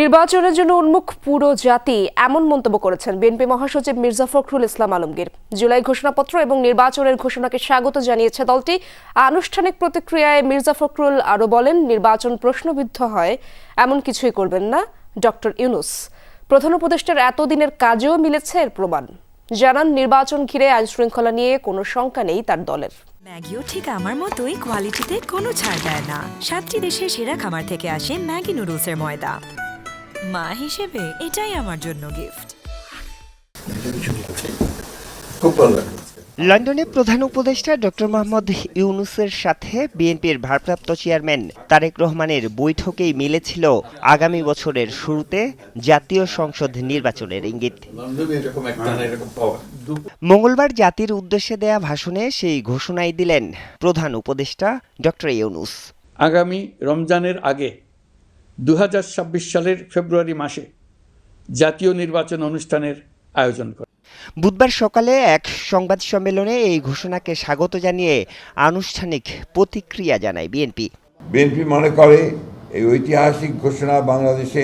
নির্বাচনের জন্য উন্মুখ পুরো জাতি এমন মন্তব্য করেছেন বিএনপি মহাসচিব মির্জা ফখরুল ইসলাম আলমগীর। জুলাই ঘোষণাপত্র এবং নির্বাচনের ঘোষণাকে স্বাগত জানিয়েছে দলটি। আনুষ্ঠানিক প্রতিক্রিয়ায় মির্জা ফখরুল আরও বলেন, নির্বাচন প্রশ্নবিদ্ধ হয়, এমন কিছুই করবেন না ডক্টর ইউনুস। প্রধান উপদেষ্টার এতদিনের কাজেও মিলেছে এর প্রমাণ। জানান, নির্বাচন ঘিরে আইন শৃঙ্খলা নিয়ে কোনো শঙ্কা নেই তার দলের। ম্যাগিও ঠিক আমার মতোই কোয়ালিটিতে কোনো ছাড় দেয় না। সাতটি দেশের সেরা খামার থেকে আসে ম্যাগি নুডলসের ময়দা। মা হিসেবে এটাই আমার জন্য গিফট খুব ভালো লাগছে। লন্ডনে প্রধান উপদেষ্টা ডক্টর মোহাম্মদ ইউনুসের সাথে বিএনপির ভারপ্রাপ্ত চেয়ারম্যান তারেক রহমানের বৈঠকেই মিলেছিল আগামী বছরের শুরুতে জাতীয় সংসদ নির্বাচনের ইঙ্গিত। মঙ্গলবার জাতির উদ্দেশ্যে দেয়া ভাষণে সেই ঘোষণাই দিলেন প্রধান উপদেষ্টা ডক্টর ইউনুস। আগামী রমজানের আগে দু হাজার ছাব্বিশ সালের ফেব্রুয়ারি মাসে জাতীয় নির্বাচন অনুষ্ঠানের আয়োজন করে। বুধবার সকালে এক সংবাদ সম্মেলনে এই ঘোষণাকে স্বাগত জানিয়ে আনুষ্ঠানিক প্রতিক্রিয়া জানায় বিএনপি। বিএনপি মনে করে এই ঐতিহাসিক ঘোষণা বাংলাদেশে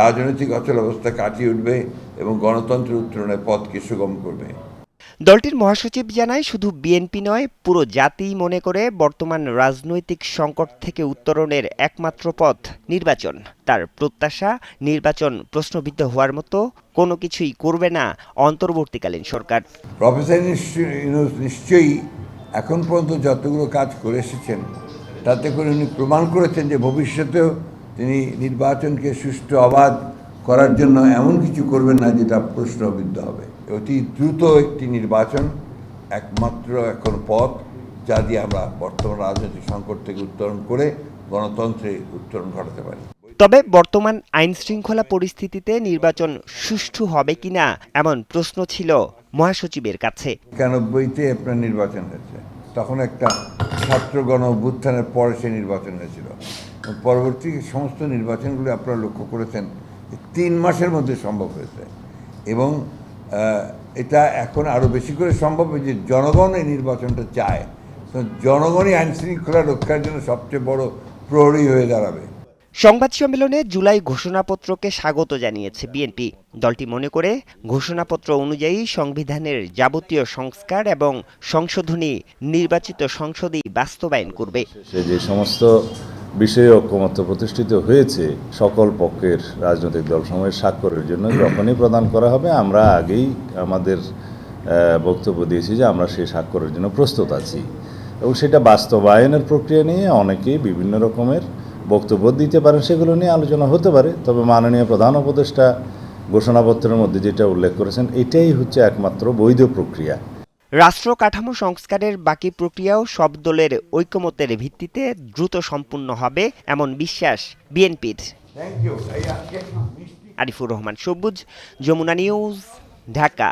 রাজনৈতিক অচল অবস্থা কাটিয়ে উঠবে এবং গণতন্ত্র উত্তরণের পথকে সুগম করবে। দলটির মহাসচিব জানায়, শুধু বিএনপি নয়, পুরো জাতিই মনে করে বর্তমান রাজনৈতিক সংকট থেকে উত্তরণের একমাত্র পথ নির্বাচন। তার প্রত্যাশা, নির্বাচন প্রশ্নবিদ্ধ হওয়ার মতো কোনো কিছুই করবে না অন্তর্বর্তীকালীন সরকার। প্রফেসর নিশ্চয়ই এখন পর্যন্ত যতগুলো কাজ করে এসেছেন, তাতে করে উনি প্রমাণ করেছেন যে ভবিষ্যতেও তিনি নির্বাচনকে সুষ্ঠু, অবাধ করার জন্য এমন কিছু করবেন না যেটা প্রশ্নবিদ্ধ হবে। অতি দ্রুত একটি নির্বাচন একমাত্র এখন পথ যা দিয়ে আমরা বর্তমান রাজনৈতিক সংকট থেকে উত্তরণ করে গণতন্ত্রে উত্তরণ ঘটাতে পারি। তবে বর্তমান আইন শৃঙ্খলা পরিস্থিতিতে নির্বাচন সুষ্ঠু হবে কিনা এমন প্রশ্ন ছিল মহাসচিবের কাছে। একানব্বইতে আপনার নির্বাচন হয়েছে। তখন একটা ছাত্র গণ অভ্যুত্থানের পরে সে নির্বাচন হয়েছিল। পরবর্তী সমস্ত নির্বাচনগুলো আপনারা লক্ষ্য করেছেন তিন মাসের মধ্যে সম্ভব হয়েছে। এবং এটা এখন আরও বেশি করে সম্ভব যে জনগণ এই নির্বাচনটা চায়। তো জনগণই আইন শৃঙ্খলা রক্ষার জন্য সবচেয়ে বড় প্রহরী হয়ে দাঁড়াবে। সংবাদ সম্মেলনে জুলাই ঘোষণাপত্রকে স্বাগত জানিয়েছে বিএনপি। দলটি মনে করে ঘোষণাপত্র অনুযায়ী সংবিধানের যাবতীয় সংস্কার এবং সংশোধনী নির্বাচিত সংসদেই বাস্তবায়ন করবে। যে সমস্ত বিষয়ে ঐক্যমত্য প্রতিষ্ঠিত হয়েছে সকল পক্ষের রাজনৈতিক দলসমূহের স্বাক্ষরের জন্য, যখনই প্রদান করা হবে, আমরা আগেই আমাদের বক্তব্য দিয়েছি যে আমরা সেই স্বাক্ষরের জন্য প্রস্তুত আছি। এবং সেটা বাস্তবায়নের প্রক্রিয়া নিয়ে অনেকেই বিভিন্ন রকমের বক্তব্য দিতে পারেন, সেগুলো নিয়ে আলোচনা হতে পারে। তবে মাননীয় প্রধান উপদেষ্টা ঘোষণাপত্রের মধ্যে যেটা উল্লেখ করেছেন, এটাই হচ্ছে একমাত্র বৈধ প্রক্রিয়া। রাষ্ট্র কাঠামো সংস্কারের বাকি প্রক্রিয়াও সব দলের ঐকমত্যের ভিত্তিতে দ্রুত সম্পূর্ণ হবে এমন বিশ্বাস বিএনপির। আরিফুর রহমান সবুজ যমুনা নিউজ ঢাকা।